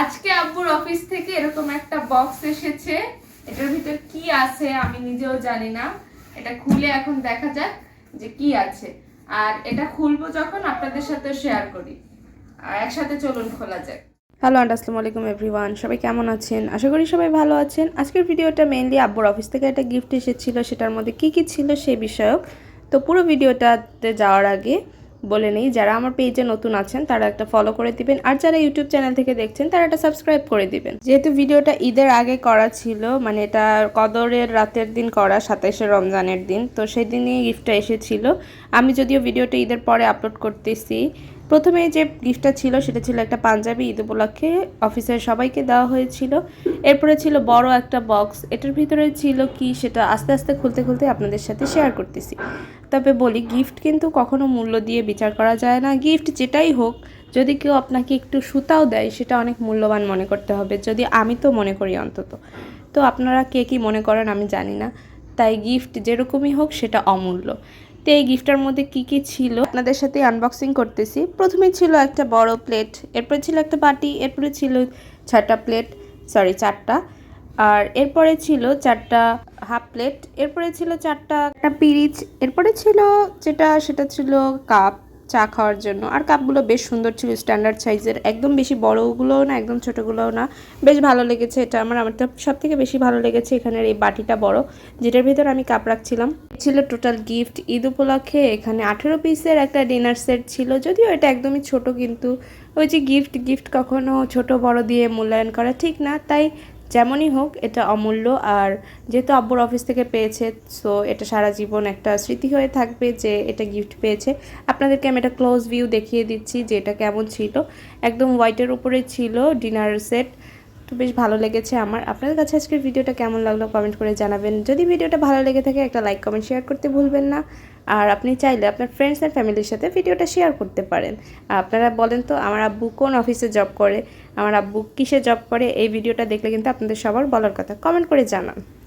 আজকে আব্বুর অফিস থেকে এরকম একটা বক্স এসেছে। এটার ভিতর কি আছে আমি নিজেও জানি না। এটা খুলে এখন দেখা যাক যে কি আছে। আর এটা খুলবো যখন আপনাদের সাথে শেয়ার করি। আর একসাথে চলুন, খোলা যাক। হ্যালো অ্যান্ড আসসালামু আলাইকুম এভরিওয়ান সবাই কেমন আছেন? আশা করি সবাই ভালো আছেন। আজকের ভিডিওটা মেইনলি আব্বুর অফিস থেকে একটা গিফট এসেছিল। সেটার মধ্যে কি কি ছিল সেই বিষয়ক। তো পুরো ভিডিওটাতে যাওয়ার আগে বলে নেই। যারা আমার পেজে নতুন আছেন, তারা একটা ফলো করে দিবেন। আর যারা ইউটিউব চ্যানেল থেকে দেখছেন, তারা একটা সাবস্ক্রাইব করে দিবেন। যেহেতু ভিডিওটা ঈদের আগে করা ছিল মানে এটা কদরের রাতের দিন করা, সাতাইশে রমজানের দিন, তো সেই দিনই গিফটটা এসেছিল। আমি যদিও ভিডিওটা ঈদের পরে আপলোড করতেছি প্রথমে যে গিফটটা ছিল সেটা ছিল একটা পাঞ্জাবি ঈদ উপলক্ষে অফিসের সবাইকে দেওয়া হয়েছিল। এরপরে ছিল বড় একটা বক্স এটার ভিতরে ছিল কি সেটা আস্তে আস্তে খুলতে খুলতে আপনাদের সাথে শেয়ার করতেছি। তবে বলি গিফট কিন্তু কখনো মূল্য দিয়ে বিচার করা যায় না। গিফট যেটাই হোক, যদি কেউ আপনাকে একটু সুতাও দেয়, সেটা অনেক মূল্যবান মনে করতে হবে। যদি আমি তো মনে করি অন্তত। তো আপনারা কে কী মনে করেন আমি জানি না। তাই গিফট যেরকমই হোক, সেটা অমূল্য। তো এই গিফটটার মধ্যে কি কি ছিল? আপনাদের সাথে আনবক্সিং করতেছি। প্রথমে ছিল একটা বড় প্লেট এরপরে ছিল একটা বাটি, এরপরে ছিল ছটা প্লেট সরি চারটা। আর এরপরে ছিল চারটা হাফ প্লেট এরপরে ছিল চারটা একটা পিরিচ, এরপরে ছিল যেটা, সেটা ছিল কাপ চা খাওয়ার জন্য। আর কাপগুলো বেশ সুন্দর ছিল স্ট্যান্ডার্ড সাইজের একদম বেশি বড়গুলোও না, একদম ছোটোগুলোও না। বেশ ভালো লেগেছে এটা আমার আমার তো সব থেকে বেশি ভালো লেগেছে এখানের এই বাটিটা বড়, যেটার ভিতর আমি কাপ রাখছিলাম। ছিল টোটাল গিফট ঈদ উপলক্ষে এখানে আঠেরো পিসের একটা ডিনার সেট ছিল, যদিও এটা একদমই ছোট, কিন্তু ওই যে গিফট গিফট কখনো ছোট বড় দিয়ে মূল্যায়ন করা ঠিক না। তাই যেমনই হোক, এটা অমূল্য। আর যেহেতু আব্বুর অফিস থেকে পেয়েছে সো এটা সারা জীবন একটা স্মৃতি হয়ে থাকবে যে এটা গিফট পেয়েছে। আপনাদেরকে আমি একটা ক্লোজ ভিউ দেখিয়ে দিচ্ছি যে এটা কেমন ছিল। একদম হোয়াইটের উপরে ছিল ডিনার সেট তো বেশ ভালো লেগেছে আমার। আপনাদের কাছে আজকের ভিডিওটা কেমন লাগল? কমেন্ট করে জানাবেন। যদি ভিডিওটা ভালো লেগে থাকে, একটা লাইক কমেন্ট শেয়ার করতে ভুলবেন না। আর আপনি চাইলে আপনার ফ্রেন্ডস অ্যান্ড ফ্যামিলির সাথে ভিডিওটা শেয়ার করতে পারেন। আপনারা বলেন তো, আমার আব্বু কোন অফিসে জব করে? আমার আব্বু কিসে জব করে? এই ভিডিওটা দেখলে কিন্তু আপনাদের সবার বলার কথা কমেন্ট করে জানান।